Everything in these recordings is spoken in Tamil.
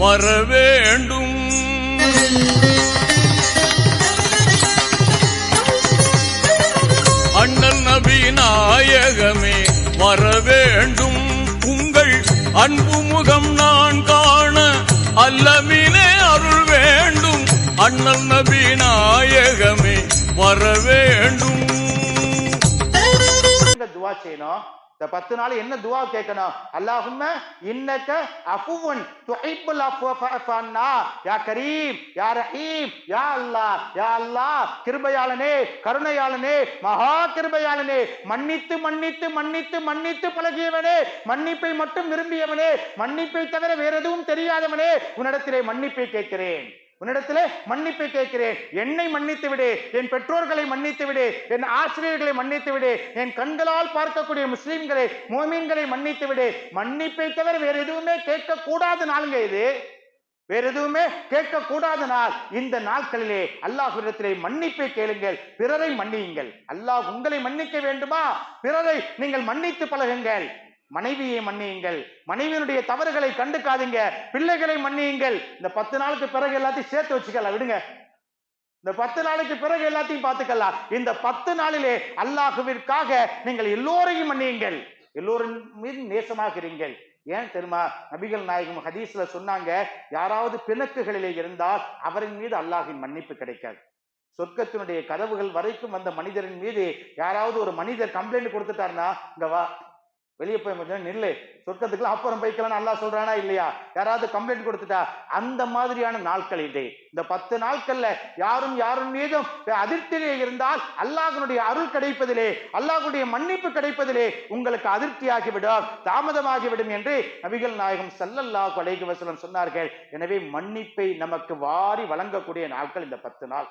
வர வேண்டும் அண்ணல் நபி நாயகமே வர உங்கள் அன்பு முகம் நான் காண அல்லமினே அருள் வேண்டும். அண்ணல் நபி நாயகமே வர துவா செய்யணும். இந்த பத்து நாள் என்ன துவா கேட்கணும்? அல்லாஹும் இன்னக்க அஃபுவன் துஹிப்புல் அஃப்வ யா கரீம் யா ரஹீம் யா அல்லாஹ் யா அல்லாஹ் கிருபையாளனே கருணையாளனே மகா கிருபையாளனே மன்னித்து மன்னித்து மன்னித்து மன்னித்து பழகியவனே மன்னிப்பை மட்டும் விரும்பியவனே மன்னிப்பை தவிர வேற எதுவும் தெரியாதவனே உன்னிடத்திலே மன்னிப்பை கேட்கிறேன். உன்னிடத்திலே மன்னிப்பை கேட்கிறேன். என்னை மன்னித்து விடு. என் பெற்றோர்களை மன்னித்து விடு. என் ஆசிரியர்களை மன்னித்து விடு. என் கண்களால் பார்க்கக்கூடிய முஸ்லிம்களை மோமீன்களை மன்னித்து விடு. மன்னிப்பை தவிர வேற எதுவுமே கேட்க கூடாத நாளுங்க இது. வேற எதுவுமே கேட்க கூடாத நாள். இந்த நாட்களிலே அல்லாஹ்விடத்திலே மன்னிப்பை கேளுங்கள். பிறரை மன்னியுங்கள். அல்லாஹ் உங்களை மன்னிக்க வேண்டுமா? பிறரை நீங்கள் மன்னித்து பழகுங்கள். மனைவியை மன்னியுங்கள். மனைவியினுடைய தவறுகளை கண்டுக்காதீங்க. பிள்ளைகளை மன்னியுங்கள். இந்த பத்து நாளுக்கு பிறகு எல்லாத்தையும் சேர்த்து வச்சுக்கலாம். விடுங்க. இந்த பத்து நாளுக்கு பிறகு எல்லாத்தையும் பார்த்துக்கலாம். இந்த பத்து நாளிலே அல்லாஹுவிற்காக நீங்கள் எல்லோரையும் மன்னியுங்கள். எல்லோரின் மீது நேசமாகிறீங்கள் ஏன் தெரியுமா? நபிகள் நாயகம் ஹதீஸ்ல சொன்னாங்க யாராவது பிணக்குகளிலே இருந்தால் அவரின் மீது அல்லாஹின் மன்னிப்பு கிடைக்காது. சொர்க்கத்தினுடைய கதவுகள் வரைக்கும் வந்த மனிதரின் மீது யாராவது ஒரு மனிதர் கம்ப்ளைண்ட் கொடுத்துட்டாருன்னா இங்க வா வெளியே போய் கொஞ்சம் நில்லு. சொர்க்கத்துக்குலாம் அப்புறம் போய்க்கலாம் நல்லா சொல்றானா இல்லையா? யாராவது கம்ப்ளைண்ட் கொடுத்துட்டா அந்த மாதிரியான நாட்கள் இது. இந்த பத்து நாட்கள்ல யாரும் யாரும் மீதும் அதிருப்தியிலே இருந்தால் அல்லாஹனுடைய அருள் கிடைப்பதிலே அல்லாஹனுடைய மன்னிப்பு கிடைப்பதிலே உங்களுக்கு அதிருப்தியாகிவிடும் தாமதமாகிவிடும் என்று நபிகள் நாயகம் சல்லல்லா அலைஹி வசலம் சொன்னார்கள். எனவே மன்னிப்பை நமக்கு வாரி வழங்கக்கூடிய நாட்கள் இந்த பத்து நாள்.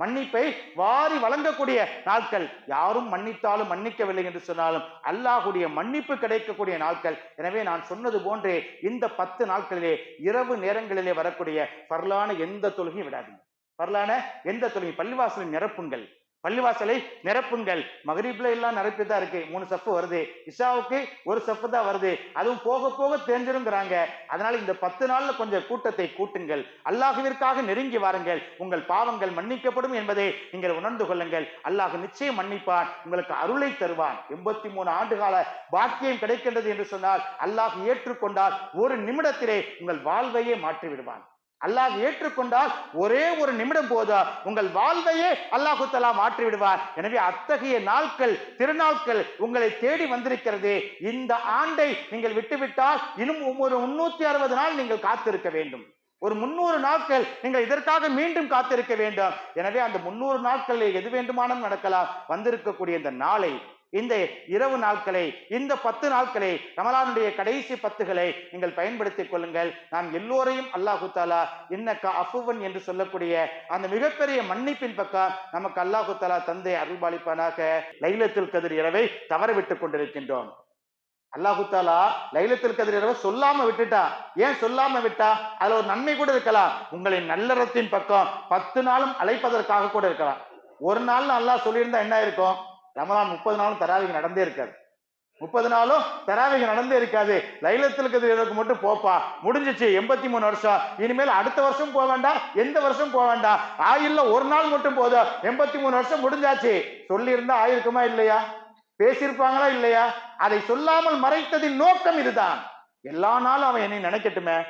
மன்னிப்பை வாரி வழங்கக்கூடிய நாட்கள். யாரும் மன்னித்தாலும் மன்னிக்கவில்லை என்று சொன்னாலும் அல்லாஹுடைய மன்னிப்பு கிடைக்கக்கூடிய நாட்கள். எனவே நான் சொன்னது போன்றே இந்த பத்து நாட்களிலே இரவு நேரங்களிலே வரக்கூடிய பரலான எந்த தொழுகையும் விடாதீங்க. பரலான எந்த தொழுகை பள்ளிவாசலை நிரப்புங்கள். பள்ளிவாசலை நிரப்புங்கள். மகரீப்ல எல்லாம் நிரப்பி தான் இருக்கு. மூணு சப்பு வருது. இஷாவுக்கு ஒரு சப்பு தான் வருது. அதுவும் போக போக தெரிஞ்சிருங்கிறாங்க அதனால இந்த பத்து நாள்ல கொஞ்சம் கூட்டத்தை கூட்டுங்கள். அல்லாஹுவிற்காக நெருங்கி வாருங்கள். உங்கள் பாவங்கள் மன்னிக்கப்படும் என்பதை நீங்கள் உணர்ந்து கொள்ளுங்கள். அல்லாஹ் நிச்சயம் மன்னிப்பான். உங்களுக்கு அருளை தருவான். எண்பத்தி மூணு ஆண்டு கால பாக்கியம் கிடைக்கின்றது என்று சொன்னால் அல்லாஹ் ஏற்றுக்கொண்டால் ஒரு நிமிடத்திலே உங்கள் வாழ்வையே மாற்றி விடுவான் அல்லாஹ் ஏற்றுக்கொண்டால் ஒரே ஒரு நிமிடம் போதா? உங்கள் வாழ்வையே அல்லாஹு தலா மாற்றி விடுவார் எனவே அத்தகைய நாட்கள் திருநாட்கள் உங்களை தேடி வந்திருக்கிறது. இந்த ஆண்டை நீங்கள் விட்டுவிட்டால் இன்னும் ஒரு முன்னூத்தி அறுபது நாள் நீங்கள் காத்திருக்க வேண்டும். ஒரு முன்னூறு நாட்கள் நீங்கள் இதற்காக மீண்டும் காத்திருக்க வேண்டும். எனவே அந்த முன்னூறு நாட்களில் எது வேண்டுமானும் நடக்கலாம். வந்திருக்கக்கூடிய இந்த நாளை இந்த இரவு நாட்களை இந்த பத்து நாட்களை ரமலானுடைய கடைசி பத்துகளை நீங்கள் பயன்படுத்திக் கொள்ளுங்கள். நாம் எல்லோரையும் அல்லாஹு தாலா இன்னக்க அஃபுவன் என்று சொல்லக்கூடிய அந்த மிகப்பெரிய மன்னிப்பின் பக்கம் நமக்கு அல்லாஹு தாலா தந்தை அருள்பாலிப்பானாக லைலத்தில் கதிர் இரவை தவற விட்டுக் கொண்டிருக்கின்றோம். அல்லாஹு தாலா லைலத்தில் கதிர் இரவை சொல்லாம விட்டுட்டா. ஏன் சொல்லாம விட்டா? அதுல ஒரு நன்மை கூட இருக்கலாம். உங்களின் நல்லறத்தின் பக்கம் பத்து நாளும் அழைப்பதற்காக கூட இருக்கலாம். ஒரு நாள் நல்லா சொல்லியிருந்தா என்ன இருக்கும் ரமலான் முப்பது நாளும் தராவிக நடந்தே இருக்காது. முப்பது நாளும் தராவிக நடந்தே இருக்காது. லைலத்தில் இருக்கிறதுக்கு மட்டும் போப்பா. முடிஞ்சிச்சு எண்பத்தி மூணு வருஷம். இனிமேல் அடுத்த வருஷம் போக வேண்டாம். எந்த வருஷம் போக வேண்டாம். ஆயில்ல ஒரு நாள் மட்டும் போதும். எண்பத்தி மூணு வருஷம் முடிஞ்சாச்சு. சொல்லியிருந்தா ஆயிருக்குமா இல்லையா? பேசியிருப்பாங்களா இல்லையா? அதை சொல்லாமல் மறைத்ததின் நோக்கம் இதுதான். எல்லா நாளும் அவன் என்னை நினைக்கட்டுமே.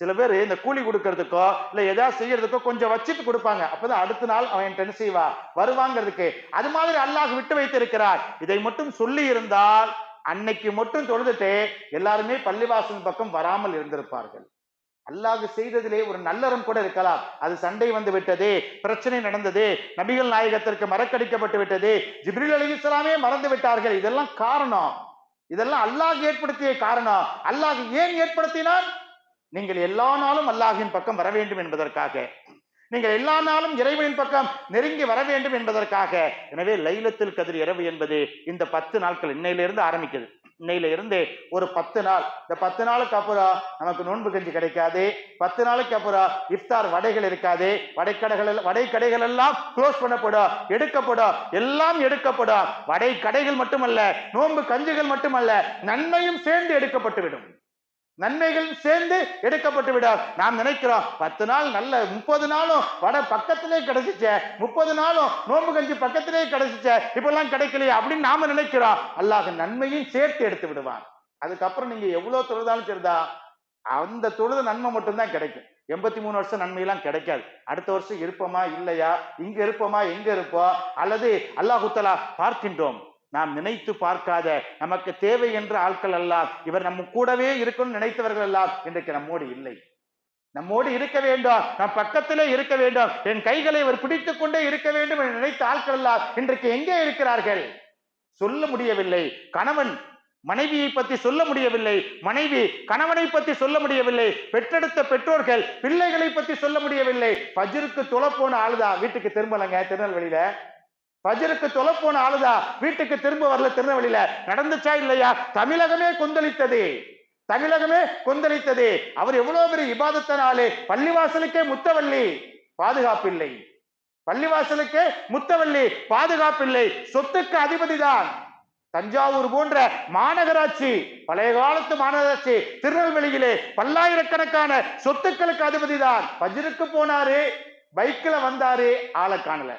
சில பேர் இந்த கூலி கொடுக்கறதுக்கோ இல்ல எதாவது செய்யறதுக்கோ கொஞ்சம் வச்சுட்டு கொடுப்பாங்க. அப்பதான் அடுத்த நாள் அவன் என்ன செய்வா? வருவாங்கிறதுக்கு. அது மாதிரி அல்லாஹ் விட்டு வைத்திருக்கிறார். இதை மட்டும் சொல்லி இருந்தால் அன்னைக்கு மட்டும் தொழுதுட்டு எல்லாருமே பள்ளிவாசல் பக்கம் வராமல் இருந்திருப்பார்கள். அல்லாஹ் செய்ததிலே ஒரு நல்லறம் கூட இருக்கலாம். அது சண்டை வந்து விட்டது பிரச்சனை நடந்தது நபிகள் நாயகத்திற்கு மறக்கடிக்கப்பட்டு விட்டது ஜிப்ரில் அலிஸ்லாமே மறந்து விட்டார்கள். இதெல்லாம் காரணம். இதெல்லாம் அல்லாஹ் ஏற்படுத்திய காரணம். அல்லாஹ் ஏன் ஏற்படுத்தினான்? நீங்கள் எல்லா நாளும் அல்லாஹின் பக்கம் வர வேண்டும் என்பதற்காக. நீங்கள் எல்லா நாளும் இறைவனின் பக்கம் நெருங்கி வர வேண்டும் என்பதற்காக. எனவே லைலத்தில் கதிர் இரவு என்பது இந்த பத்து நாட்கள் இன்னையிலிருந்து ஆரம்பிக்குது. இன்னையில இருந்து ஒரு பத்து நாள். இந்த பத்து நாளுக்கு அப்புறம் நமக்கு நோன்பு கஞ்சி கிடைக்காது. பத்து நாளுக்கு அப்புறம் இஃப்தார் வடைகள் இருக்காது. வடைக்கடைகள் எல்லாம் எல்லாம் க்ளோஸ் பண்ணப்படும் எடுக்கப்படும். எல்லாம் எடுக்கப்படும். வடை கடைகள் மட்டுமல்ல நோன்பு கஞ்சிகள் மட்டுமல்ல நன்மையும் சேர்ந்து எடுக்கப்பட்டுவிடும். நன்மைகள் சேர்ந்து எடுக்கப்பட்டு விடும் நாம் நினைக்கிறோம் பத்து நாள் நல்ல முப்பது நாளும் வட பக்கத்திலே கிடைச்சிச்சே முப்பது நாளும் நோம்பு கஞ்சி பக்கத்திலே கிடைச்சிச்சே இப்பெல்லாம் கிடைக்கலையே அப்படின்னு நாம நினைக்கிறோம். அல்லாஹ் நன்மையும் சேர்த்து எடுத்து விடுவான். அதுக்கப்புறம் நீங்க எவ்வளவு தொழுதாலும் சரிதா? அந்த தொழுத நன்மை மட்டும்தான் கிடைக்கும். எண்பத்தி மூணு வருஷம் நன்மையெல்லாம் கிடைக்காது. அடுத்த வருஷம் இருப்போமா? இல்லையா? இங்க இருப்போமா? எங்க இருப்போம்? அல்லது அல்லாஹுத்தலா பார்க்கின்றோம். நாம் நினைத்து பார்க்காத நமக்கு தேவை என்ற ஆட்கள் எல்லாம் இவர் நம்ம கூடவே இருக்கணும்னு நினைத்தவர்கள் எல்லாம் இன்றைக்கு நம்மோடு இல்லை. நம்மோடு இருக்க வேண்டும். நம் பக்கத்திலே இருக்க வேண்டும். என் கைகளை இவர் பிடித்துக் கொண்டே இருக்க வேண்டும் என்று நினைத்த ஆட்கள் எல்லாம் இன்றைக்கு எங்கே இருக்கிறார்கள்? சொல்ல முடியவில்லை. கணவன் மனைவியை பத்தி சொல்ல முடியவில்லை. மனைவி கணவனை பத்தி சொல்ல முடியவில்லை. பெற்றெடுத்த பெற்றோர்கள் பிள்ளைகளை பத்தி சொல்ல முடியவில்லை. பஜருக்கு தொலை போன ஆளுதா வீட்டுக்கு திரும்பலங்க. திருநெல்வேலியில. பஜ்ருக்கு தொலை போன ஆளுதா? வீட்டுக்கு திரும்ப வரல திருநெல்வேலியில. நடந்துச்சா இல்லையா? தமிழகமே கொந்தளித்தது. தமிழகமே கொந்தளித்தது. அவர் எவ்வளவு பெரிய இபாதத்தனாலே பள்ளிவாசலுக்கே முத்தவள்ளி பாதுகாப்பில்லை. பள்ளிவாசலுக்கு முத்தவள்ளி பாதுகாப்பில்லை. சொத்துக்கு அதிபதிதான் தஞ்சாவூர் போன்ற மாநகராட்சி பழைய காலத்து மாநகராட்சி திருநெல்வேலியிலே பல்லாயிரக்கணக்கான சொத்துக்களுக்கு அதிபதிதான் பஜ்ருக்கு போனாரு பைக்கில் வந்தாரு ஆளை காணல.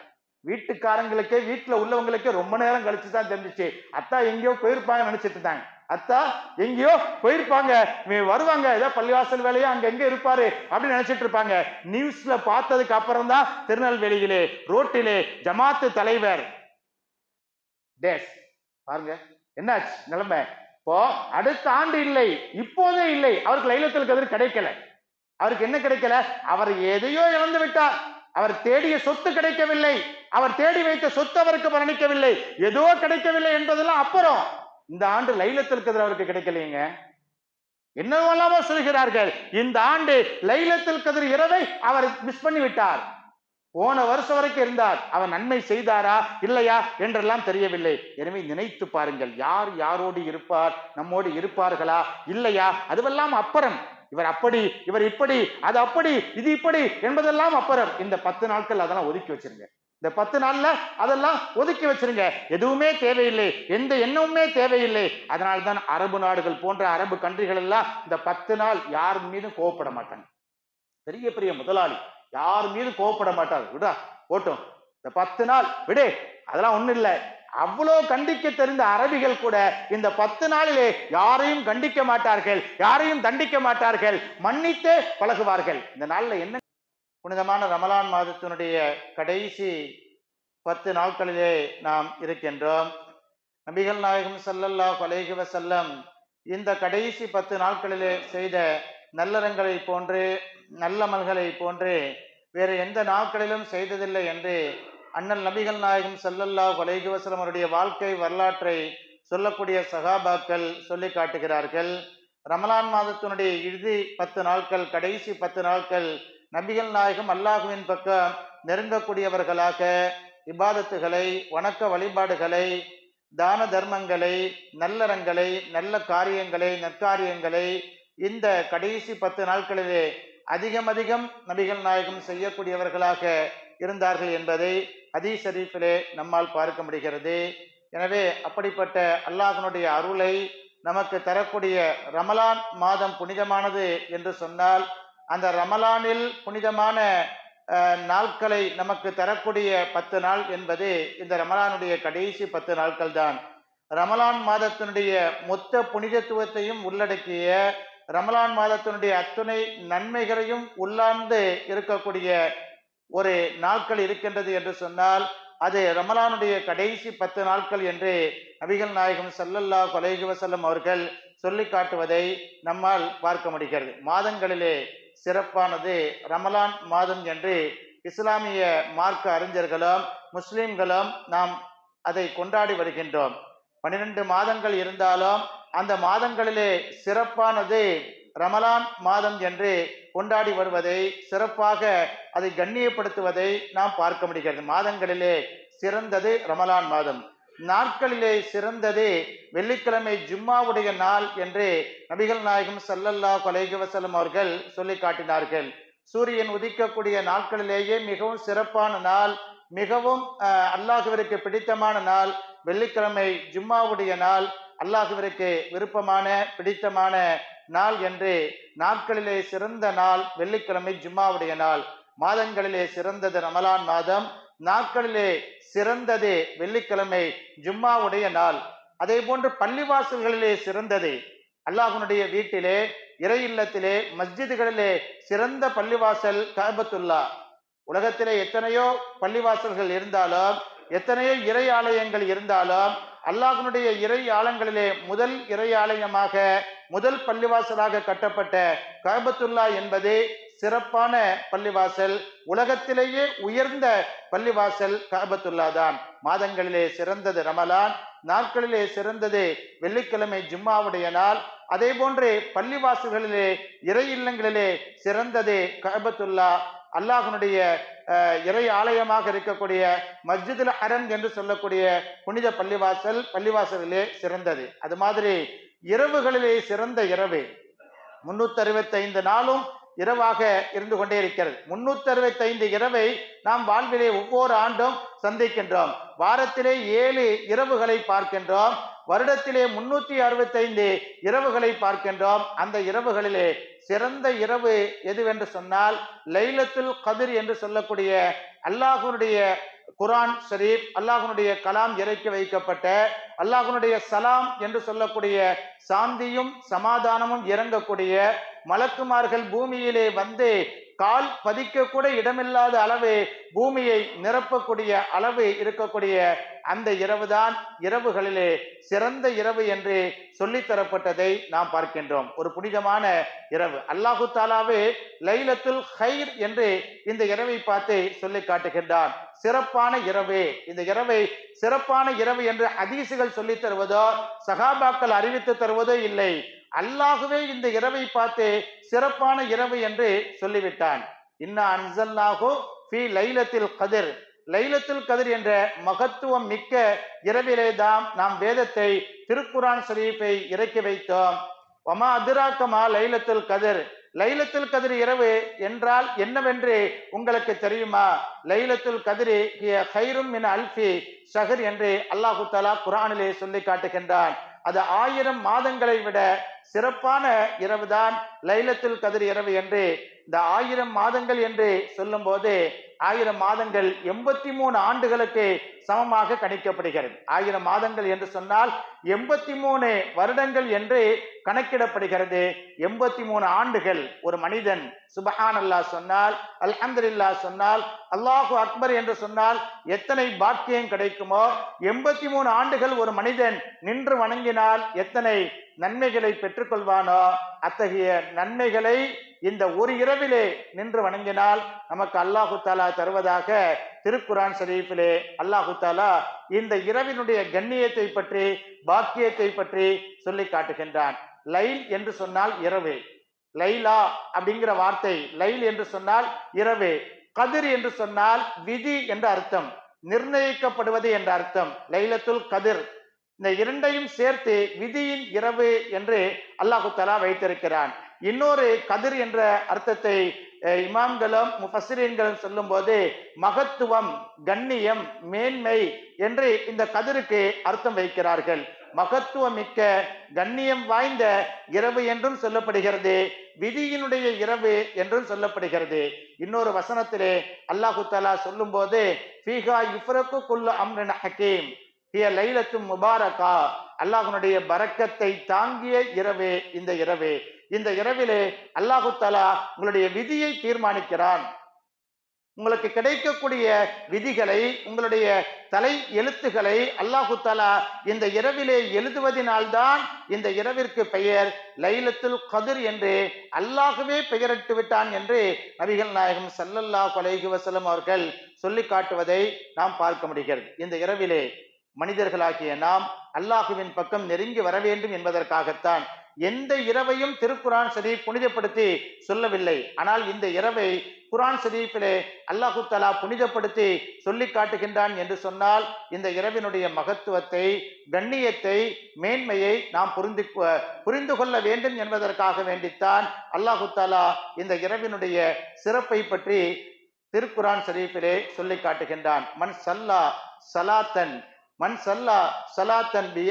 வீட்டுக்காரங்களுக்கே வீட்டில் உள்ளவங்களுக்கே ரொம்ப நேரம் கழிச்சு தான் தெரிஞ்சுச்சு. அத்தா எங்கேயோ போயிருப்பாங்க நினைச்சிட்டு இருந்தாங்க. அத்தா எங்கேயோ போயிருப்பாங்க. வருவாங்க. ஏதோ பள்ளிவாசல் வேலையோ அங்க எங்க இருப்பாரு அப்படின்னு நினைச்சிட்டு இருப்பாங்க. நியூஸ்ல பார்த்ததுக்கு அப்புறம் தான் திருநெல்வேலியிலே ரோட்டிலே ஜமாத்து தலைவர். டேஸ் பாருங்க. என்னாச்சு நிலைமை? இப்போ அடுத்த ஆண்டு இல்லை. இப்போதே இல்லை. அவருக்கு லைலத்தில் கதிர் கிடைக்கல. அவருக்கு என்ன கிடைக்கல? அவர் எதையோ இழந்து விட்டார். அவர் தேடிய சொத்து கிடைக்கவில்லை. அவர் தேடி வைத்த சொத்து அவருக்கு மரணிக்கவில்லை. ஏதோ கிடைக்கவில்லை என்பதெல்லாம் அப்புறம் இந்த ஆண்டு லைலத்தில் கதிர் அவருக்கு கிடைக்கலைங்க என்னவெல்லாமோ சொல்கிறார்கள் இந்த ஆண்டு லைலத்தில் கதிர் இரவை அவர் மிஸ் பண்ணி விட்டார் போன வருஷம் வரைக்கும் இருந்தார். அவர் நன்மை செய்தாரா இல்லையா என்றெல்லாம் தெரியவில்லை. எனவே நினைத்து பாருங்கள் யார் யாரோடு இருப்பார் நம்மோடு இருப்பார்களா இல்லையா? அதுவெல்லாம் அப்புறம். இவர் அப்படி இவர் இப்படி அது அப்படி இது இப்படி என்பதெல்லாம் அப்புறம் இந்த பத்து நாட்கள் அதெல்லாம் ஒதுக்கி வச்சிருங்க. இந்த பத்து நாள்ல அதெல்லாம் ஒதுக்கி வச்சிருங்க. எதுவுமே தேவையில்லை. எந்த எண்ணமுமே தேவையில்லை. அதனால்தான் அரபு நாடுகள் போன்ற அரபு கண்ட்ரிகள் எல்லாம் இந்த பத்து நாள் யார் மீதும் கோவப்பட மாட்டாங்க. பெரிய பெரிய முதலாளி யார் மீதும் கோவப்பட மாட்டார் விடா ஓட்டும் இந்த பத்து நாள் விடு. அதெல்லாம் ஒண்ணும் இல்லை. அவ்வளோ கண்டிக்க தெரிந்த அரபிகள் கூட இந்த பத்து நாளிலே யாரையும் கண்டிக்க மாட்டார்கள் யாரையும் தண்டிக்க மாட்டார்கள் மன்னித்தே பழகுவார்கள். இந்த நாளில் என்ன புனிதமான ரமலான் மாதத்தினுடைய கடைசி பத்து நாட்களிலே நாம் இருக்கின்றோம். நபிகள் நாயகம் செல்லல்லா அலைஹி வஸல்லம் இந்த கடைசி பத்து நாட்களிலே செய்த நல்லறங்களை போன்று நல்லமல்களை போன்று வேறு எந்த நாட்களிலும் செய்ததில்லை என்று அண்ணன் நபிகள் நாயகம் செல்லல்லா அலைஹி அவருடைய வாழ்க்கை வரலாற்றை சொல்லக்கூடிய சகாபாக்கள் சொல்லி காட்டுகிறார்கள். ரமலான் மாதத்தினுடைய இறுதி பத்து நாட்கள் கடைசி பத்து நாட்கள் நபிகள் நாயகம் அல்லாஹுவின் பக்கம் நெருங்கக்கூடியவர்களாக இபாதத்துகளை வணக்க வழிபாடுகளை தான தர்மங்களை நல்லறங்களை நல்ல காரியங்களை நற்காரியங்களை இந்த கடைசி பத்து நாட்களிலே அதிகம் அதிகம் நபிகள் நாயகம் செய்யக்கூடியவர்களாக இருந்தார்கள் என்பதை ஹதீஸ் ஷரீஃபிலே நம்மால் பார்க்க முடிகிறது எனவே அப்படிப்பட்ட அல்லாஹனுடைய அருளை நமக்கு தரக்கூடிய ரமலான் மாதம் புனிதமானது என்று சொன்னால் அந்த ரமலானில் புனிதமான நாட்களை நமக்கு தரக்கூடிய பத்து நாள் என்பது இந்த ரமலானுடைய கடைசி பத்து நாட்கள் தான். ரமலான் மாதத்தினுடைய மொத்த புனிதத்துவத்தையும் உள்ளடக்கிய ரமலான் மாதத்தினுடைய அத்துணை நன்மைகளையும் உள்ளார்ந்து இருக்கக்கூடிய ஒரு நாட்கள் இருக்கின்றது என்று சொன்னால் அது ரமலானுடைய கடைசி பத்து நாட்கள் என்று நபிகள் நாயகம் சல்லல்லா கொலைகி வசல்லம் அவர்கள் சொல்லி காட்டுவதை நம்மால் பார்க்க முடிகிறது. மாதங்களிலே சிறப்பானது ரமலான் மாதம் என்று இஸ்லாமிய மார்க்க அறிஞர்களும் முஸ்லிம்களும் நாம் அதை கொண்டாடி வருகின்றோம். பன்னிரண்டு மாதங்கள் இருந்தாலும் அந்த மாதங்களிலே சிறப்பானது ரமலான் மாதம் என்று கொண்டாடி வருவதை சிறப்பாக அதை கண்ணியப்படுத்துவதை நாம் பார்க்க முடிகிறது. மாதங்களிலே சிறந்தது ரமலான் மாதம். நாட்களிலே சிறந்தது வெள்ளிக்கிழமை ஜும்மாவுடைய நாள் என்று நபிகள் நாயகம் சல்லல்லா அலைஹி வஸல்லம் அவர்கள் சொல்லி காட்டினார்கள். சூரியன் உதிக்கக்கூடிய நாட்களிலேயே மிகவும் சிறப்பான நாள் மிகவும் அல்லாஹுவிற்கு பிடித்தமான நாள் வெள்ளிக்கிழமை ஜும்மாவுடைய நாள் அல்லாஹுவிற்கு விருப்பமான பிடித்தமான நாள் என்று நாட்களிலே சிறந்த நாள் வெள்ளிக்கிழமை ஜும்மாவுடைய நாள். மாதங்களிலே சிறந்தது ரமலான் மாதம். நாட்களிலே சிறந்தது வெள்ளிக்கிழமை ஜும்மாவுடைய நாள். அதே போன்று பள்ளிவாசல்களிலே சிறந்தது. அல்லாஹனுடைய வீட்டிலே இறை இல்லத்திலே மஸ்ஜிதுகளிலே சிறந்த பள்ளிவாசல் கபத்துல்லா உலகத்திலே எத்தனையோ பள்ளிவாசல்கள் இருந்தாலும் எத்தனையோ இறை ஆலயங்கள் இருந்தாலும் அல்லாஹனுடைய இறை ஆலங்களிலே முதல் இறை ஆலயமாக முதல் பள்ளிவாசலாக கட்டப்பட்ட கபத்துல்லா என்பது சிறப்பான பள்ளிவாசல். உலகத்திலேயே உயர்ந்த பள்ளிவாசல் கபத்துல்லா தான். மாதங்களிலே சிறந்தது ரமலான் நாட்களிலே சிறந்தது வெள்ளிக்கிழமை ஜும்மாவுடைய நாள். அதே போன்று பள்ளிவாசல்களிலே இறை இல்லங்களிலே சிறந்தது கபத்துல்லா அல்லாஹனுடைய இறை ஆலயமாக இருக்கக்கூடிய மஸ்ஜிதுல் ஹரன் என்று சொல்லக்கூடிய புனித பள்ளிவாசல் பள்ளிவாசலிலே சிறந்தது. அது மாதிரி இரவுகளிலே சிறந்த இரவு. முன்னூத்தி அறுபத்தைந்து நாளும் இரவாக இருந்து கொண்டே இருக்கிறது. முன்னூத்தி அறுபத்தைந்து இரவை நாம் வாழ்விலே ஒவ்வொரு ஆண்டும் சந்திக்கின்றோம். வாரத்திலே ஏழு இரவுகளை பார்க்கின்றோம். வருடத்திலே முன்னூத்தி அறுபத்தைந்து இரவுகளை பார்க்கின்றோம். அந்த இரவுகளிலே சிறந்த இரவு எதுவென்று சொன்னால் லைலத்துல் கதிர் என்று சொல்லக்கூடிய அல்லாஹுனுடைய குரான் ஷரீப் அல்லாஹனுடைய கலாம் இறக்கி வைக்கப்பட்ட அல்லாஹனுடைய சலாம் என்று சொல்லக்கூடிய சாந்தியும் சமாதானமும் இறங்கக்கூடிய மலக்குமார்கள் பூமியிலே வந்து கால் பதிக்க கூட இடமில்லாத அளவு பூமியை நிரப்பக்கூடிய அளவு இருக்கக்கூடிய அந்த இரவுதான் இரவுகளிலே சிறந்த இரவு என்று சொல்லித்தரப்பட்டதை நாம் பார்க்கின்றோம். ஒரு புனிதமான இரவு. அல்லாஹு தாலாவே லைலத்துல் ஹைர் என்று இந்த இரவை பார்த்து சொல்லி காட்டுகின்றான். சிறப்பான இரவு. இந்த இரவை சிறப்பான இரவு என்று ஹதீசுகள் சொல்லித் தருவதோ சகாபாக்கள் அறிவித்து தருவதோ இல்லை. அல்லாகவே இந்த இரவை பார்த்து சிறப்பான இரவு என்று சொல்லிவிட்டான். இன்னா அன்சல்லாஹு ஃபி லைலத்தில் கதிர். லைலத்தில் கதிர் என்ற மகத்துவம் மிக்க இரவிலே தான் நாம் வேதத்தை திருக்குரான் ஷரீஃபை இறக்கி வைத்தோம். ஒமா அதிராக்கமா லைலத்தில் கதிர்? லைலத்தில் கதிர் இரவு என்றால் என்னவென்று உங்களுக்கு தெரியுமா? லைலத்துல் கதிரி ஹைரும் மின் அல்ஃபி ஷஹர் என்று அல்லாஹு தலா குரானிலே சொல்லி காட்டுகின்றான். அது ஆயிரம் மாதங்களை விட சிறப்பான இரவுதான் லைலத்துல் கதிர் இரவு என்று இந்த ஆயிரம் மாதங்கள் என்று சொல்லும்போது ஆயிரம் மாதங்கள் எண்பத்தி மூணு ஆண்டுகளுக்கு சமமாக கணிக்கப்படுகிறது. ஆயிரம் மாதங்கள் என்று சொன்னால் எண்பத்தி மூணு வருடங்கள் என்று கணக்கிடப்படுகிறது. எண்பத்தி மூணு ஆண்டுகள் ஒரு மனிதன் சுபஹான் அல்லா சொன்னால் அல்ஹம்துல்லா சொன்னால் அல்லாஹு அக்பர் என்று சொன்னால் எத்தனை பாக்கியம் கிடைக்குமோ எண்பத்தி மூணு ஆண்டுகள் ஒரு மனிதன் நின்று வணங்கினால் எத்தனை நன்மைகளை பெற்றுக்கொள்வானோ அத்தகைய நன்மைகளை இந்த ஒரு இரவிலே நின்று வணங்கினால் நமக்கு அல்லாஹு தாலா தருவதாக திருக்குரான் ஷரீஃபிலே அல்லாஹு தாலா இந்த இரவினுடைய கண்ணியத்தை பற்றி பாக்கியத்தை பற்றி சொல்லி காட்டுகின்றான். லைல் என்று சொன்னால் இரவு. லைலா அப்படிங்கிற வார்த்தை லைல் என்று சொன்னால் இரவு. கதிர் என்று சொன்னால் விதி என்ற அர்த்தம். நிர்ணயிக்கப்படுவது என்ற அர்த்தம். லைலத்துல் கதிர். இந்த இரண்டையும் சேர்த்து விதியின் இரவு என்று அல்லாஹு தலா வைத்திருக்கிறான். இன்னொரு கதிர் என்ற அர்த்தத்தை இமாம்களும் இமாம்களும் சொல்லும் சொல்லும்போது மகத்துவம் கண்ணியம் மேன்மை என்று இந்த கதிருக்கு அர்த்தம் வைக்கிறார்கள். மகத்துவம் மிக்க கண்ணியம் வாய்ந்த இரவு என்றும் சொல்லப்படுகிறது விதியினுடைய இரவு என்றும் சொல்லப்படுகிறது. இன்னொரு வசனத்திலே அல்லாஹு தலா சொல்லும்போது ஃபீஹா யுஃப்ரகு குல்லு அம்ரின் ஹக்கீம் ஹிய லைலத்தும் முபாரகா. அல்லாஹ்வுடைய பரக்கத்தை தாங்கிய இரவு இந்த இரவு. இந்த இரவிலே அல்லாஹு தலா உங்களுடைய விதியை தீர்மானிக்கிறான். உங்களுக்கு கிடைக்கக்கூடிய விதிகளை உங்களுடைய தலை எழுத்துகளை அல்லாஹு தலா இந்த இரவிலே எழுதுவதினால்தான் இந்த இரவிற்கு பெயர் லைலத்துல் கதிர் என்று அல்லாஹுவே பெயரிட்டு விட்டான் என்று நபிகள் நாயகம் சல்லல்லா அலைஹி வசலம் அவர்கள் சொல்லி காட்டுவதை நாம் பார்க்க முடிகிறது. இந்த இரவிலே மனிதர்களாகிய நாம் அல்லாஹுவின் பக்கம் நெருங்கி வர வேண்டும் என்பதற்காகத்தான் எந்த இரவையும் திருக்குரான் ஷரீப் புனிதப்படுத்தி சொல்லவில்லை. ஆனால் இந்த இரவை குரான் ஷரீஃபிலே அல்லாஹு தலா புனிதப்படுத்தி சொல்லி காட்டுகின்றான் என்று சொன்னால் இந்த இரவினுடைய மகத்துவத்தை கண்ணியத்தை மேன்மையை நாம் புரிந்து புரிந்து கொள்ள வேண்டும் என்பதற்காக வேண்டித்தான் அல்லாஹு தாலா இந்த இரவினுடைய சிறப்பை பற்றி திருக்குரான் ஷரீஃபிலே சொல்லி காட்டுகின்றான். மன் சல்லா சலாத்தன் மன் சல்லா சலாத்தன் பி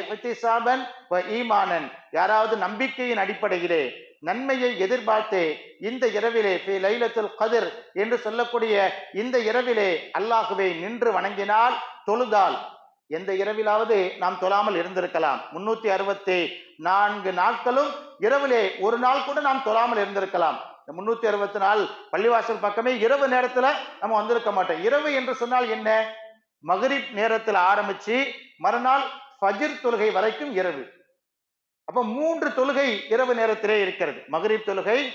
வ ஈமானன். யாராவது நம்பிக்கையின் அடிப்படையிலே நன்மையை எதிர்பார்த்து இந்த இரவிலே ஃபி லைலத்துல் கதிர் என்று சொல்லக்கூடிய இந்த இரவிலே அல்லாஹுவை நின்று வணங்கினால் தொழுதால் எந்த இரவிலாவது நாம் தொழாமல் இருந்திருக்கலாம். முன்னூத்தி அறுபத்தி நான்கு நாட்களும் இரவிலே ஒரு நாள் கூட நாம் தொழாமல் இருந்திருக்கலாம். இந்த முன்னூத்தி அறுபத்தி நாள் பள்ளிவாசல் பக்கமே இரவு நேரத்துல நம்ம வந்திருக்க மாட்டோம். இரவு என்று சொன்னால் என்ன? மகரிப் நேரத்தில் ஆரம்பிச்சு மறுநாள் ஃபஜிர் தொழுகை வரைக்கும் இரவு. அப்ப மூன்று தொழுகை இரவு நேரத்திலே இருக்கிறது. மகரிப் தொழுகை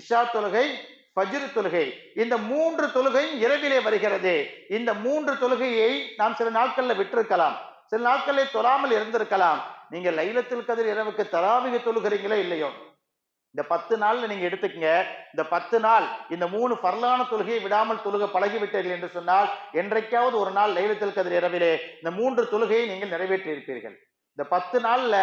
இஷா தொழுகை ஃபஜிர் தொழுகை. இந்த மூன்று தொழுகையும் இரவிலே வருகிறது. இந்த மூன்று தொழுகையை நாம் சில நாட்கள்ல விட்டிருக்கலாம். சில நாட்களில் தொழாமல் இருந்திருக்கலாம். நீங்க லைலத்தில் கதிர் இரவுக்கு தராவிக தொழுகிறீங்களோ இல்லையோ? இந்த பத்து நாள்ல நீங்க எடுத்துக்கங்க. இந்த பத்து நாள் இந்த மூணு பரலான தொழுகையை விடாமல் தொழுக பழகிவிட்டீர்கள் என்று சொன்னால் என்றைக்காவது ஒரு நாள் லைலத்தில் கதிர் இரவிலே இந்த மூன்று தொழுகையை நீங்கள் நிறைவேற்றியிருப்பீர்கள். இந்த பத்து நாள்ல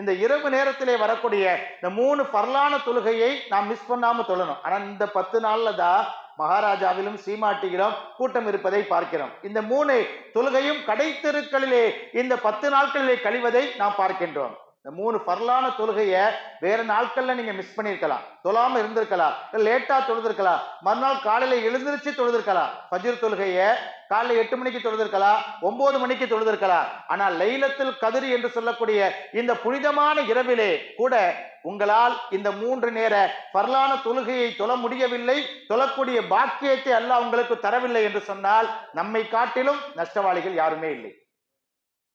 இந்த இரவு நேரத்திலே வரக்கூடிய இந்த மூணு பரலான தொழுகையை நாம் மிஸ் பண்ணாம தொழணும். ஆனா இந்த பத்து நாள்ல தான் மகாராஜாவிலும் சீமாட்டியிலும் கூட்டம் இருப்பதை பார்க்கிறோம். இந்த மூணு தொழுகையும் கடைத்தெருக்களிலே இந்த பத்து நாட்களிலே கழிவதை நாம் பார்க்கின்றோம். இந்த மூணு பரலான தொழுகையை வேற நாட்கள்ல நீங்க மிஸ் பண்ணியிருக்கலாம். தொழாம இருந்திருக்கலாம். லேட்டா தொழுதிருக்கலாம். மறுநாள் காலையில எழுந்திருச்சு தொழுதிருக்கலாம். பஜிர் தொழுகைய காலைல எட்டு மணிக்கு தொழுதிருக்கலாம். ஒன்பது மணிக்கு தொழுதிருக்கலாம். ஆனால் லைலத்தில் கதிரி என்று சொல்லக்கூடிய இந்த புனிதமான இரவிலே கூட உங்களால் இந்த மூன்று நேர பரலான தொழுகையை தொழ முடியவில்லை. தொழக்கூடிய பாக்கியத்தை அல்லாஹ் உங்களுக்கு தரவில்லை என்று சொன்னால் நம்மை காட்டிலும் நஷ்டவாளிகள் யாருமே இல்லை.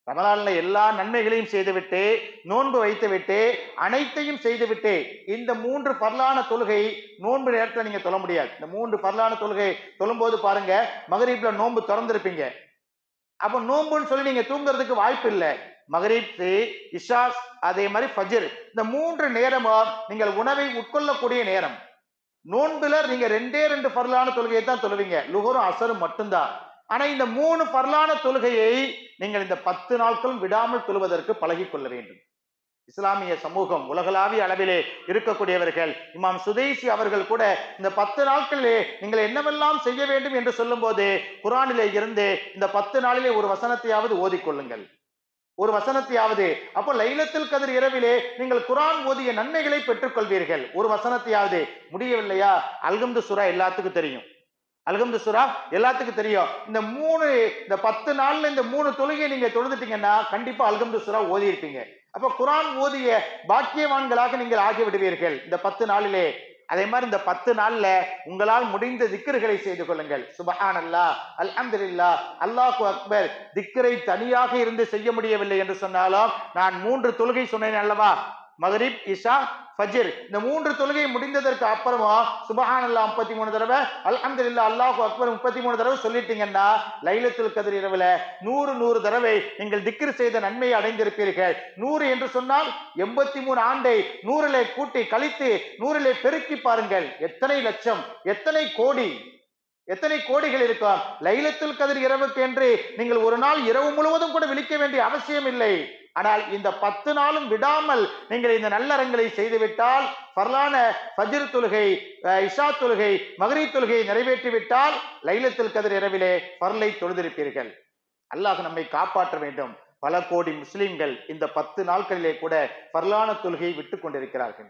ரமலான்ல எல்லா நன்மைகளையும் செய்துவிட்டு நோன்பு வைத்துவிட்டு அனைத்தையும் செய்துவிட்டு இந்த மூன்று பரலான தொழுகை நோன்பு நேரத்தில் நீங்க தொழ முடியாது. இந்த மூன்று பரலான தொழுகை தொழும்போது பாருங்க மகரீப்ல நோன்பு திறந்திருப்பீங்க. அப்ப நோன்புன்னு சொல்லி நீங்க தூங்குறதுக்கு வாய்ப்பு இல்லை. மகரீப் இஷாஸ் அதே மாதிரி ஃபஜ்ர் இந்த மூன்று நேரமும் நீங்கள் உணவை உட்கொள்ளக்கூடிய நேரம். நோன்புல நீங்க ரெண்டே ரெண்டு பரலான தொழுகையை தான் தொழுவீங்க. லுகரும் அசரும் மட்டும்தான். ஆனா இந்த மூணு பரலான தொழுகையை நீங்கள் இந்த பத்து நாட்களும் விடாமல் தொழுவதற்கு பழகி கொள்ள வேண்டும். இஸ்லாமிய சமூகம் உலகளாவிய அளவிலே இருக்கக்கூடியவர்கள் இமாம் சுதேசி அவர்கள் கூட இந்த பத்து நாட்களிலே நீங்கள் என்னவெல்லாம் செய்ய வேண்டும் என்று சொல்லும்போது குரானிலே இருந்து இந்த பத்து நாளிலே ஒரு வசனத்தையாவது ஓதிக்கொள்ளுங்கள் ஒரு வசனத்தையாவது. அப்போ லைலத்தில் கதிர் இரவிலே நீங்கள் குரான் ஓதிய நன்மைகளை பெற்றுக்கொள்வீர்கள் ஒரு வசனத்தையாவது. முடியவில்லையா? அல்கம்து சுரா எல்லாத்துக்கும் தெரியும். அல்கம்து சுரா எல்லாத்துக்கும் தெரியும். இந்த மூணு இந்த பத்து நாள்ல இந்த மூணு தொழுகையை நீங்க தொழுதுட்டீங்கன்னா கண்டிப்பா அல்கம்து சுரா ஓதி இருப்பீங்க அப்ப குரான் ஓதிய பாக்கியவான்களாக நீங்கள் ஆகி விடுவீர்கள் இந்த பத்து நாளிலே. அதே மாதிரி இந்த பத்து நாள்ல உங்களால் முடிந்த திக்கர்களை செய்து கொள்ளுங்கள். சுபஹான் அல்லா அல்ஹம்துலில்லா அல்லாஹு அக்பர். திக்கரை தனியாக இருந்து செய்ய முடியவில்லை என்று சொன்னாலும் நான் மூன்று தொழுகை சொன்னேன் அல்லவா? மகரிப் இஷா ஃபஜர். இந்த மூன்று தொழுகை முடிந்ததற்கு அப்புறமா சுபஹான் அல்லா முப்பத்தி மூணு தடவை அல்ஹம்துலில்லா அல்லாஹு அக்பர் முப்பத்தி மூணு தடவை சொல்லிட்டீங்கன்னா லைலத்துல் கதிர் இரவுல நூறு நூறு தடவை நீங்கள் திக்ர் செய்த நன்மையை அடைந்திருப்பீர்கள். நூறு என்று சொன்னால் எண்பத்தி மூணு ஆண்டை நூறிலே கூட்டி கழித்து நூறிலே பெருக்கி பாருங்கள். எத்தனை லட்சம் எத்தனை கோடி எத்தனை கோடிகள் இருக்கும்? லைலத்துல் கதிர் இரவுக்கு என்று நீங்கள் ஒரு நாள் இரவு முழுவதும் கூட விழிக்க வேண்டிய அவசியம் இல்லை. ஆனால் இந்த பத்து நாளும் விடாமல் நீங்கள் இந்த நல்லறங்களை செய்துவிட்டால் பரலான ஃபஜ்ர் தொழுகை அஹ், இஷா தொழுகை மகரி தொழுகையை நிறைவேற்றிவிட்டால் லைலத்தில் கதிர் இரவிலே பரலை தொழுதிருப்பீர்கள். அல்லாஹ் நம்மை காப்பாற்ற வேண்டும். பல கோடி முஸ்லிம்கள் இந்த பத்து நாட்களிலே கூட பரலான தொழுகையை விட்டு கொண்டிருக்கிறார்கள்.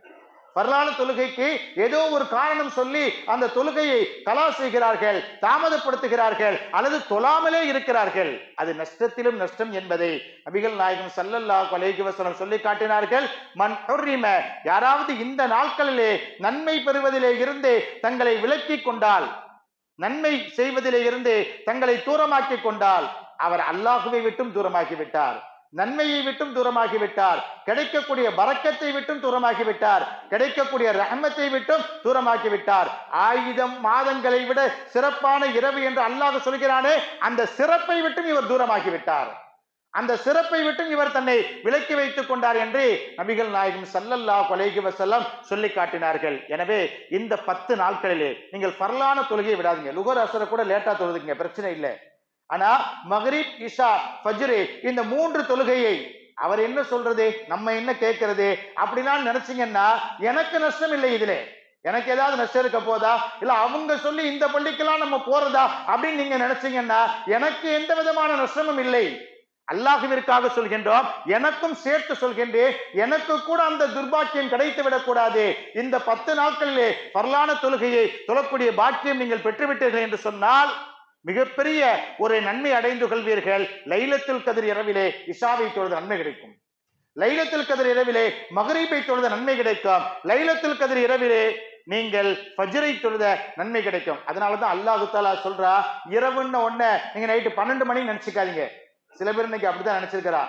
வரலாறு தொழுகைக்கு ஏதோ ஒரு காரணம் சொல்லி அந்த தொழுகையை கலா செய்கிறார்கள் தாமதப்படுத்துகிறார்கள் அல்லது தொழாமலே இருக்கிறார்கள். அது நஷ்டத்திலும் நஷ்டம் என்பதை நபிகள் நாயகம் சல்லல்லா அலைஹி வசனம் சொல்லி காட்டினார்கள். மன் ஹுர்ரிம யாராவது இந்த நாட்களிலே நன்மை பெறுவதிலே இருந்து தங்களை விலக்கி கொண்டால் நன்மை செய்வதிலே இருந்து தங்களை தூரமாக்கி கொண்டால் அவர் அல்லாஹுவை விட்டும் தூரமாக்கி விட்டார். நன்மையை விட்டும் தூரமாகி விட்டார். கிடைக்கக்கூடிய பறக்கத்தை விட்டும் தூரமாகி விட்டார். கிடைக்கக்கூடிய ரஹமத்தை விட்டும் தூரமாக்கி விட்டார். ஆயுதம் மாதங்களை விட சிறப்பான இரவு என்று அல்லாஹ் சொல்கிறானே அந்த சிறப்பை விட்டும் இவர் தூரமாகி விட்டார். அந்த சிறப்பை விட்டும் இவர் தன்னை விலக்கி வைத்துக் கொண்டார் என்று நபிகள் நாயகம் சல்லல்லா கொலைகி வஸல்லம் சொல்லி காட்டினார்கள். எனவே இந்த பத்து நாட்களிலே நீங்கள் பரலான தொழுகையை விடாதீங்க. லுகர் அசரை கூட லேட்டா தொழுதுங்க பிரச்சனை இல்லை. ஆனா மகரிப் இஷா ஃபஜ்ரு இந்த மூன்று தொழுகையை அவர் என்ன சொல்றது? நம்ம என்ன கேட்கறது அப்படிலாம் நினைச்சீங்கன்னா எனக்கு நஷ்டம் இல்லை இதுல. எனக்கு ஏதாவது நஷ்டம் இருக்க போதா? இல்ல அவங்க சொல்லி இந்த பள்ளிக்கெல்லாம் நம்ம போறதா? அப்படின்னு நீங்க நினைச்சீங்கன்னா எனக்கு எந்த விதமான நஷ்டமும் இல்லை. அல்லாஹுவிற்காக சொல்கின்றோம் எனக்கும் சேர்த்து சொல்கின்றேன் எனக்கு கூட அந்த துர்பாக்கியம் கிடைத்து விடக்கூடாது இந்த பத்து நாட்களிலே பரலான தொழுகையை தொழக்கூடிய பாக்கியம் நீங்கள் பெற்றுவிட்டீர்கள் என்று சொன்னால் மிகப்பெரிய ஒரு நன்மை அடைந்து கொள்வீர்கள். லைலத்தில் கதிர் இரவிலே இஷாவை தொழுத நன்மை கிடைக்கும். லைலத்தில் கதிர் இரவிலே மகரீபை தொழுத நன்மை கிடைக்கும். லைலத்தில் கதிர் இரவிலே நீங்கள் ஃபஜ்ரை தொழுத நன்மை கிடைக்கும். அதனாலதான் அல்லாஹு தாலா சொல்றா இரவுன்னு ஒண்ணு நீங்க நைட்டு பன்னெண்டு மணிக்கு நினைச்சுக்காதீங்க. சில பேர் இன்னைக்கு அப்படிதான் நினைச்சிருக்கிறா.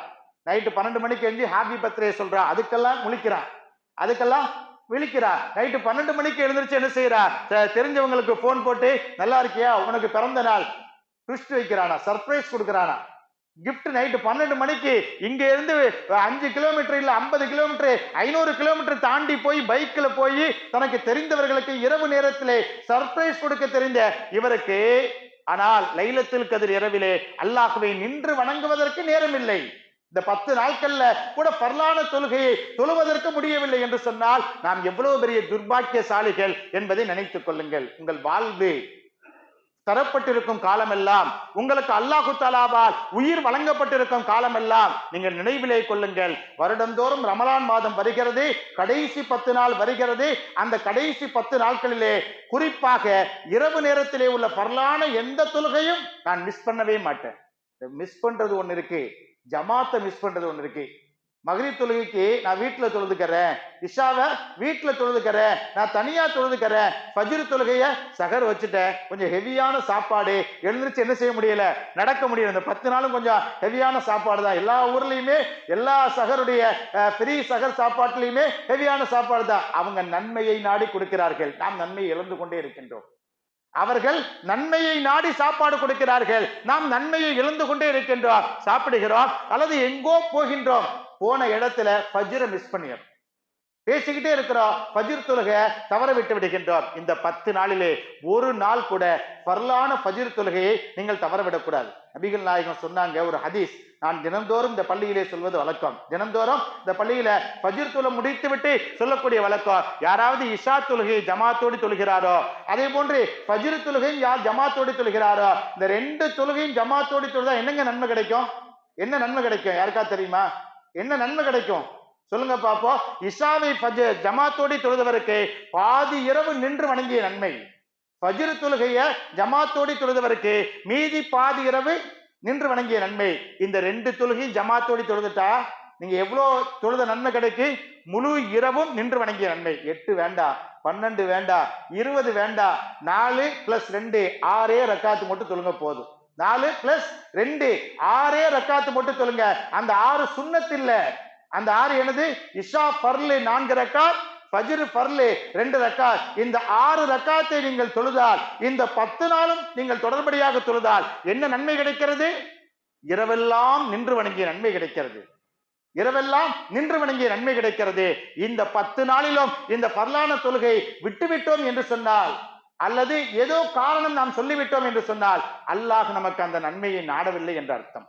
நைட்டு பன்னெண்டு மணிக்கு எஞ்சி ஹாப்பி பர்த்டே சொல்றா. அதுக்கெல்லாம் முழிக்கிறான். அதுக்கெல்லாம் விழிக்கிறார். நைட்டு பன்னெண்டு மணிக்கு எழுந்திருச்சு என்ன செய்யறா தெரிஞ்சவங்களுக்கு போன் போட்டு நல்லா இருக்கியா? உனக்கு பிறந்த நாள். ட்விஸ்ட் வைக்கிறானா? சர்ப்ரைஸ் கொடுக்கறானா? கிஃப்ட் நைட்டு பன்னெண்டு மணிக்கு இங்க இருந்து அஞ்சு கிலோமீட்டர் இல்ல ஐம்பது கிலோமீட்டர் ஐநூறு கிலோமீட்டர் தாண்டி போய் பைக்ல போய் தனக்கு தெரிந்தவர்களுக்கு இரவு நேரத்திலே சர்ப்ரைஸ் கொடுக்க தெரிந்த இவருக்கு ஆனால் லைலத்தில் கதிர் இரவிலே அல்லாஹுவை நின்று வணங்குவதற்கு நேரமில்லை. இந்த பத்து நாட்கள்ல கூட பரலான தொழுகையை தொழுவதற்கு முடியவில்லை என்று சொன்னால் நாம் எவ்வளவு பெரிய துர்பாக்கியசாலிகள் என்பதை நினைத்துக் கொள்ளுங்கள். உங்கள் வாழ்வு தரப்பட்டிருக்கும் காலமெல்லாம் உங்களுக்கு அல்லாஹு தாலாவால் உயிர் வழங்கப்பட்டிருக்கும் காலமெல்லாம் நீங்கள் நினைவிலே கொள்ளுங்கள். வருடந்தோறும் ரமலான் மாதம் வருகிறது கடைசி பத்து நாள் வருகிறது. அந்த கடைசி பத்து நாட்களிலே குறிப்பாக இரவு நேரத்திலே உள்ள பரலான எந்த தொழுகையும் நான் மிஸ் பண்ணவே மாட்டேன். மிஸ் பண்றது ஒன்று இருக்கு. ஜமாத்தை மிஸ் பண்றது ஒண்ணு இருக்கு. மகரிப் தொழுகைக்கு நான் வீட்டுல தொழுதுக்கிறேன். இஷாவை வீட்டுல தொழுதுக்கிறேன். நான் தனியா தொழுதுக்கிறேன். ஃபஜ்ர் தொழுகைய சகர் வச்சுட்டேன். கொஞ்சம் ஹெவியான சாப்பாடு. எழுந்திருச்சு என்ன செய்ய முடியல? நடக்க முடியல. இந்த பத்து நாளும் கொஞ்சம் ஹெவியான சாப்பாடு தான். எல்லா ஊர்லயுமே எல்லா சகருடைய ஃப்ரீ சகர் சாப்பாட்டுலயுமே ஹெவியான சாப்பாடு தான். அவங்க நன்மையை நாடி கொடுக்கிறார்கள். நாம் நன்மையை இழந்து கொண்டே இருக்கின்றோம். அவர்கள் நன்மையை நாடி சாப்பாடு கொடுக்கிறார்கள். நாம் நன்மையை இழந்து கொண்டே இருக்கின்றோம். சாப்பிடுகிறோம். அல்லது எங்கோ போகின்றோம். போன இடத்துல பஜ்ர மிஸ் பண்ணிடுறோம். பேசிக்கிட்டே இருக்கிறோம் ஃபஜிர் தொழுகை தவற விட்டு விடுகின்றோம் இந்த பத்து நாளிலே ஒரு நாள் கூட பரலான ஃபஜிர் தொழுகையை நீங்கள் தவற விடக்கூடாது. நபிகள் நாயகம் சொன்னாங்க ஒரு ஹதீஸ். நான் தினந்தோறும் இந்த பள்ளியிலே சொல்வது வழக்கம். தினந்தோறும் இந்த பள்ளியில பஜிர் தொலை முடித்து விட்டு சொல்லக்கூடிய வழக்கம். யாராவது இஷா தொழுகை ஜமாத்தோடு தொழுகிறாரோ அதே போன்று பஜிர் தொழுகையும் யார் ஜமாத்தோடு தொழுகிறாரோ இந்த ரெண்டு தொழுகையும் ஜமாத்தோடு தொழுதா என்னங்க நன்மை கிடைக்கும்? என்ன நன்மை கிடைக்கும்? யாருக்கா தெரியுமா? என்ன நன்மை கிடைக்கும்? சொல்லுங்க பாப்போம். இஷாவை ஃபஜ் ஜமாத்தோடி தொழுதவருக்கு பாதி இரவு நின்று வணங்கிய நன்மை. ஃபஜ்ர் தொழுகைய ஜமாத்தோடி தொழுதவருக்கு மீதி பாதி இரவு நின்று வணங்கிய நன்மை. இந்த ரெண்டு தொழுகையும் ஜமாத்தோடி தொழுதுட்டா நீங்க எவ்வளோ தொழுத நன்மை கிடைக்கு? முழு இரவும் நின்று வணங்கிய நன்மை. எட்டு வேண்டாம் பன்னெண்டு வேண்டாம் இருபது வேண்டாம் நாலு பிளஸ் ரெண்டு ஆறே ரக்காத்து மட்டும் தொழுங்க போதும். நாலு பிளஸ் ரெண்டு ஆறே ரக்காத்து மட்டும் தொழுங்க. அந்த ஆறு சுண்ணத்து இல்லை. அந்த ஆறு என்னது? இஷா பர்லு நான்கு ரெக்கார் பஜிர் பர்லு ரெண்டு ரக்காத். இந்த ஆறு ரக்காத்தை நீங்கள் தொழுதால் இந்த பத்து நாளும் நீங்கள் தொடர்படியாக தொழுதால் என்ன நன்மை கிடைக்கிறது? இரவெல்லாம் நின்று வணங்கிய நன்மை கிடைக்கிறது. இரவெல்லாம் நின்று வணங்கிய நன்மை கிடைக்கிறது. இந்த பத்து நாளிலும் இந்த பரலான தொழுகை விட்டுவிட்டோம் என்று சொன்னால் அல்லது ஏதோ காரணம் நாம் சொல்லிவிட்டோம் என்று சொன்னால் அல்லாஹ் நமக்கு அந்த நன்மையை நாடவில்லை என்ற அர்த்தம்.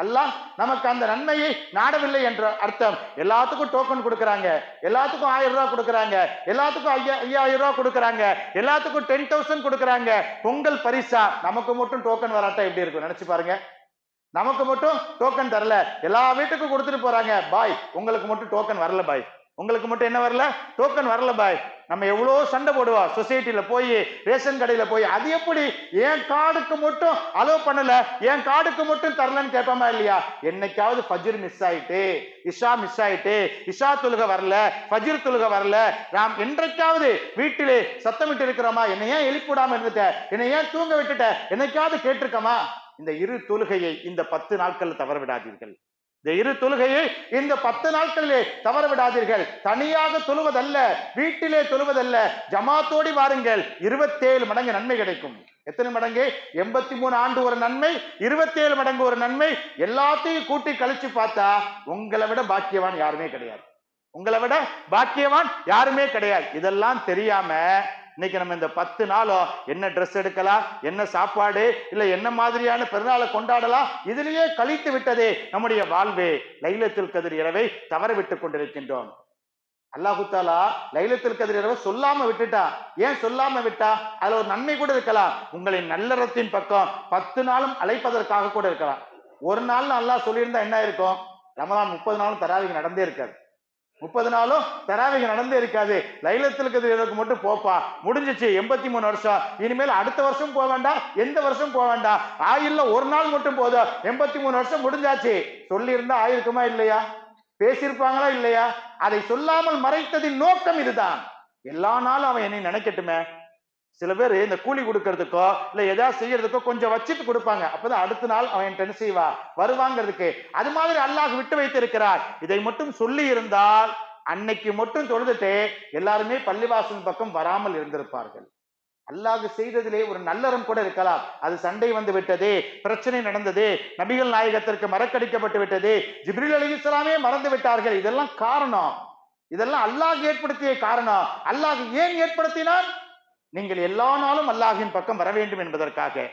அல்லாஹ் நமக்கு அந்த நன்மையை நாடவில்லை என்ற அர்த்தம். எல்லாத்துக்கும் டோக்கன் கொடுக்குறாங்க. எல்லாத்துக்கும் ஆயிரம் ரூபா கொடுக்குறாங்க. எல்லாத்துக்கும் ஐயா ஐயாயிரம் ரூபா கொடுக்குறாங்க. எல்லாத்துக்கும் டென் தௌசண்ட் கொடுக்குறாங்க. பொங்கல் பரிசா நமக்கு மட்டும் டோக்கன் வராட்டா எப்படி இருக்கும்? நினைச்சு பாருங்க. நமக்கு மட்டும் டோக்கன் தரல. எல்லா வீட்டுக்கும் கொடுத்துட்டு போறாங்க. பாய் உங்களுக்கு மட்டும் டோக்கன் வரல பாய். உங்களுக்கு மட்டும் என்ன வரல? டோக்கன் வரல பாய் நம்ம எவ்வளோ சண்டை போடுவா? சொசைட்டில போய் ரேஷன் கடையில போய் அது எப்படி? என் கார்டுக்கு மட்டும் அலோவ் பண்ணல. என் கார்டுக்கு மட்டும் தரலன்னு கேட்பாமா இல்லையா? என்னைக்காவது ஃபஜிர் மிஸ் ஆயிட்டு இஷா மிஸ் ஆயிட்டு இஷா தொழுக வரல ஃபஜிர் தொழுக வரல நாம் என்றைக்காவது வீட்டிலே சத்தமிட்டு இருக்கிறோமா? என்னை ஏன் எழுப்பி விடாம இருந்துட்ட? என்னை ஏன் தூங்க விட்டுட்ட? என்னைக்காவது கேட்டிருக்கோமா? இந்த இரு தொழுகையை இந்த பத்து நாட்கள் தவற விடாதீர்கள் இந்த இரு தொழுகையை இந்த பத்து நாட்களிலே தவற விடாதீர்கள் தனியாக தொழுவதல்ல வீட்டிலே தொழுவதல்ல. ஜமாத்தோடி வாருங்கள். இருபத்தேழு மடங்கு நன்மை கிடைக்கும். எத்தனை மடங்கு? எண்பத்தி மூணு ஆண்டு ஒரு நன்மை இருபத்தேழு மடங்கு ஒரு நன்மை. எல்லாத்தையும் கூட்டி கழிச்சு பார்த்தா உங்களை விட பாக்கியவான் யாருமே கிடையாது. உங்களை விட பாக்கியவான் யாருமே கிடையாது. இதெல்லாம் தெரியாம இன்னைக்கு நம்ம இந்த பத்து நாளும் என்ன ட்ரெஸ் எடுக்கலாம் என்ன சாப்பாடு இல்லை என்ன மாதிரியான பிறநாளை கொண்டாடலாம் இதிலேயே கழித்து விட்டதே நம்முடைய வாழ்வே. லைலத்தில் கதிர் இரவை தவற விட்டு கொண்டிருக்கின்றோம். அல்லாஹுத்தாலா லைலத்தில் கதிர் இரவை சொல்லாம விட்டுட்டா. ஏன் சொல்லாம விட்டா? அதுல ஒரு நன்மை கூட இருக்கலாம். உங்களின் நல்லறத்தின் பக்கம் பத்து நாளும் அழைப்பதற்காக கூட இருக்கலாம். ஒரு நாள் நல்லா சொல்லியிருந்தா என்ன இருக்கும் ரமலான் முப்பது நாளும் தராவிக நடந்தே இருக்காது. முப்பது நாளும் தராவிக நடந்தே இருக்காது. லைலத்தில் கதிரவுக்கு மட்டும் போப்பா. முடிஞ்சிச்சு எண்பத்தி மூணு வருஷம். இனிமேல் அடுத்த வருஷம் போக வேண்டாம் எந்த வருஷம் போக வேண்டாம். ஆயில்ல ஒரு நாள் மட்டும் போதும். எண்பத்தி மூணு வருஷம் முடிஞ்சாச்சு. சொல்லி இருந்தா ஆயிருக்குமா இல்லையா? பேசியிருப்பாங்களா இல்லையா? அதை சொல்லாமல் மறைத்ததின் நோக்கம் இதுதான். எல்லா நாளும் அவன் என்னை நினைக்கட்டுமே. சில பேர் இந்த கூலி கொடுக்கறதுக்கோ இல்ல ஏதாவது செய்யறதுக்கோ கொஞ்சம் வச்சுட்டு கொடுப்பாங்க. அப்பதான் அடுத்த நாள் அவன் என்ன செய்வா? வருவாங்கிறதுக்கு. அது மாதிரி அல்லாஹ் விட்டு வைத்திருக்கிறார். இதை மட்டும் சொல்லி இருந்தால் அன்னைக்கு மட்டும் தொழுதுட்டு எல்லாருமே பள்ளிவாசல் பக்கம் வராமல் இருந்திருப்பார்கள். அல்லாஹ் செய்ததிலே ஒரு நல்லறம் கூட இருக்கலாம். அது சண்டை வந்து விட்டது பிரச்சனை நடந்தது நபிகள் நாயகத்திற்கு மறக்கடிக்கப்பட்டு விட்டது ஜிப்ரில் அலிஸ்லாமே மறந்து விட்டார்கள். இதெல்லாம் காரணம். இதெல்லாம் அல்லாஹ் ஏற்படுத்திய காரணம். அல்லாஹ் ஏன் ஏற்படுத்தினான்? நீங்கள் எல்லா நாளும் அல்லாஹின் பக்கம் வர வேண்டும் என்பதற்காக.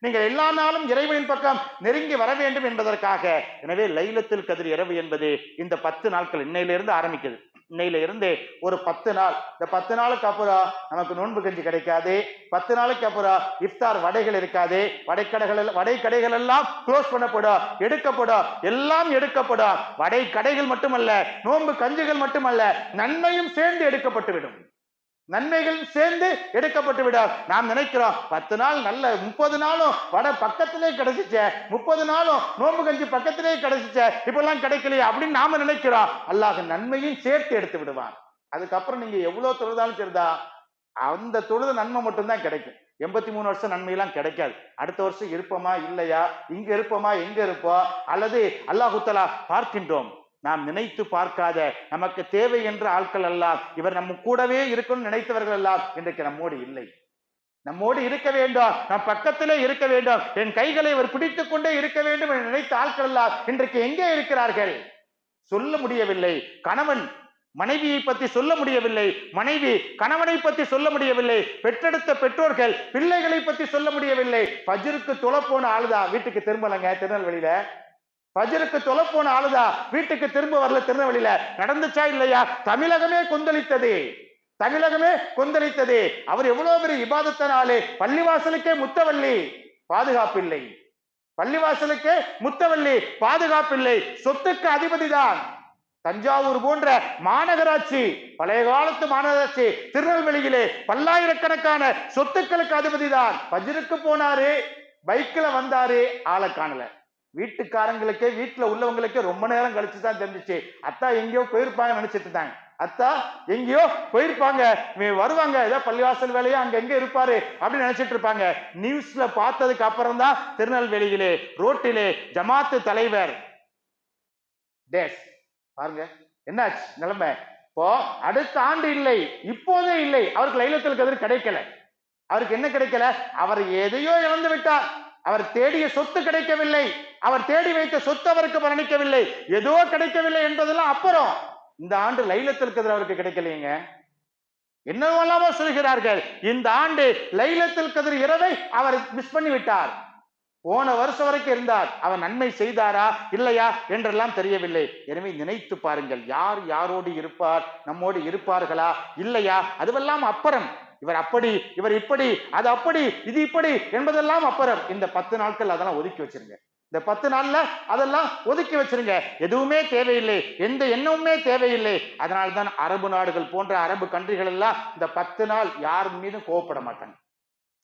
நீங்கள் எல்லா நாளும் இறைவனின் பக்கம் நெருங்கி வர வேண்டும் என்பதற்காக. எனவே லைலத்தில் கதிர் இரவு என்பது இந்த பத்து நாட்கள் இன்னையிலிருந்து ஆரம்பிக்குது. இன்னையில இருந்து ஒரு பத்து நாள். இந்த பத்து நாளுக்கு அப்புறம் நமக்கு நோன்பு கஞ்சி கிடைக்காது. பத்து நாளுக்கு அப்புறம் இஃப்தார் வடைகள் இருக்காது. வடைக்கடைகள் எல்லாம்- வடை கடைகள் எல்லாம் க்ளோஸ் பண்ணப்படும் எடுக்கப்படும். எல்லாம் எடுக்கப்படும். வடை கடைகள் மட்டுமல்ல நோன்பு கஞ்சிகள் மட்டுமல்ல நன்மையும் சேர்ந்து எடுக்கப்பட்டுவிடும். நன்மைகள் சேர்ந்து எடுக்கப்பட்டு விடும் நாம் நினைக்கிறோம் பத்து நாள் நல்ல முப்பது நாளும் வடை பக்கத்திலே கிடைச்சிச்சே முப்பது நாளும் நோம்பு கஞ்சி பக்கத்திலே கிடைச்சிச்சே இப்பெல்லாம் கிடைக்கலையே அப்படின்னு நாம நினைக்கிறோம். அல்லாஹ் நன்மையும் சேர்த்து எடுத்து விடுவான். அதுக்கப்புறம் நீங்க எவ்வளவு தொழுதாலும் சரிதா? அந்த தொழுது நன்மை மட்டும்தான் கிடைக்கும். எண்பத்தி மூணு வருஷம் நன்மையெல்லாம் கிடைக்காது. அடுத்த வருஷம் இருப்போமா? இல்லையா? இங்க இருப்போமா? எங்க இருப்போம்? அல்லது அல்லாஹுத்தலா பார்க்கின்றோம். நாம் நினைத்து பார்க்காத நமக்கு தேவை என்ற ஆட்கள் எல்லாம் இவர் நம்ம கூடவே இருக்கணும்னு நினைத்தவர்கள் எல்லாம் இன்றைக்கு நம்மோடு இல்லை. நம்மோடு இருக்க வேண்டும். நம் பக்கத்திலே இருக்க வேண்டும். என் கைகளை இவர் பிடித்துக் கொண்டே இருக்க வேண்டும் என்று நினைத்த ஆட்கள் எல்லாம் இன்றைக்கு எங்கே இருக்கிறார்கள்? சொல்ல முடியவில்லை. கணவன் மனைவியை பத்தி சொல்ல முடியவில்லை. மனைவி கணவனை பத்தி சொல்ல முடியவில்லை. பெற்றெடுத்த பெற்றோர்கள் பிள்ளைகளை பத்தி சொல்ல முடியவில்லை. பஜ்ருக்கு துளப்போன ஆளுதா? வீட்டுக்கு திரும்பலங்க. திருநெல்வேலியில. பஜருக்கு தொலை போன ஆளுதா? வீட்டுக்கு திரும்ப வரல திருநெல்வேலியில. நடந்துச்சா இல்லையா? தமிழகமே கொந்தளித்தது. தமிழகமே கொந்தளித்தது. அவர் எவ்வளவு பெரிய இபாதத்தனாலே. பள்ளிவாசலுக்கே முத்தவள்ளி பாதுகாப்பில்லை. பள்ளிவாசலுக்கே முத்தவள்ளி பாதுகாப்பில்லை. சொத்துக்கு அதிபதிதான். தஞ்சாவூர் போன்ற மாநகராட்சி பழைய காலத்து மாநகராட்சி திருநெல்வேலியிலே பல்லாயிரக்கணக்கான சொத்துக்களுக்கு அதிபதிதான். பஜருக்கு போனாரு பைக்கில் வந்தாரு ஆளை காணல. வீட்டுக்காரங்களுக்கே வீட்டில் உள்ளவங்களுக்கே ரொம்ப நேரம் கழிச்சு தான் தெரிஞ்சிச்சு. அத்தா எங்கேயோ போயிருப்பாங்க நினைச்சிட்டு இருந்தாங்க. அத்தா எங்கேயோ போயிருப்பாங்க. வருவாங்க. ஏதோ பள்ளிவாசல் வேலையோ? அங்க எங்க இருப்பாரு? அப்படின்னு நினைச்சிட்டு இருப்பாங்க. நியூஸ்ல பார்த்ததுக்கு அப்புறம் தான் திருநெல்வேலியிலே ரோட்டிலே ஜமாத்து தலைவர். டேஸ் பாருங்க. என்னாச்சு நிலைமை? இப்போ அடுத்த ஆண்டு இல்லை. இப்போதே இல்லை. அவருக்கு லைலத்தில் கதிர் கிடைக்கல. அவருக்கு என்ன கிடைக்கல? அவர் எதையோ இழந்து விட்டார். அவர் தேடிய சொத்து கிடைக்கவில்லை. அவர் தேடி வைத்த சொத்து அவருக்கு மரணிக்கவில்லை. ஏதோ கிடைக்கவில்லை என்பதெல்லாம் அப்புறம் இந்த ஆண்டு லைலத்தில் கதிர் அவருக்கு கிடைக்கலையேங்க. என்னவெல்லாமோ சொல்கிறார்கள். இந்த ஆண்டு லைலத்தில் கதிர் இரவை அவர் மிஸ் பண்ணி விட்டார் போன வருஷம் வரைக்கும் இருந்தார். அவர் நன்மை செய்தாரா? இல்லையா? என்றெல்லாம் தெரியவில்லை. எனவே நினைத்து பாருங்கள். யார் யாரோடு இருப்பார்? நம்மோடு இருப்பார்களா? இல்லையா? அதுவெல்லாம் அப்புறம். இவர் அப்படி இவர் இப்படி அது அப்படி இது இப்படி என்பதெல்லாம் அப்புறம் இந்த பத்து நாட்கள் அதெல்லாம் ஒதுக்கி வச்சிருங்க. இந்த பத்து நாள்ல அதெல்லாம் ஒதுக்கி வச்சிருங்க. எதுவுமே தேவையில்லை. எந்த எண்ணமுமே தேவையில்லை. அதனால்தான் அரபு நாடுகள் போன்ற அரபு கண்ட்ரிகள் எல்லாம் இந்த பத்து நாள் யார் மீதும் கோவப்பட மாட்டாங்க.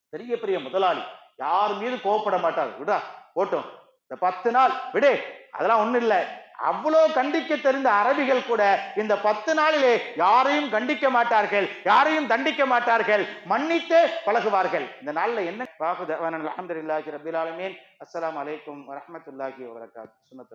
பெரிய பெரிய முதலாளி யார் மீதும் கோவப்பட மாட்டார் விடா ஓட்டும். இந்த பத்து நாள் விடு. அதெல்லாம் ஒண்ணும் இல்லை. அவ்வளோ கண்டிக்க தெரிந்த அரபிகள் கூட இந்த பத்து நாளிலே யாரையும் கண்டிக்க மாட்டார்கள் யாரையும் தண்டிக்க மாட்டார்கள் மன்னித்தே பழகுவார்கள். இந்த நாள்ல என்ன? அலமதுல்லாஹி ரபில் அஸ்லாம் வலைக்கம் அலைக்கும் வரகாத் சுனத்து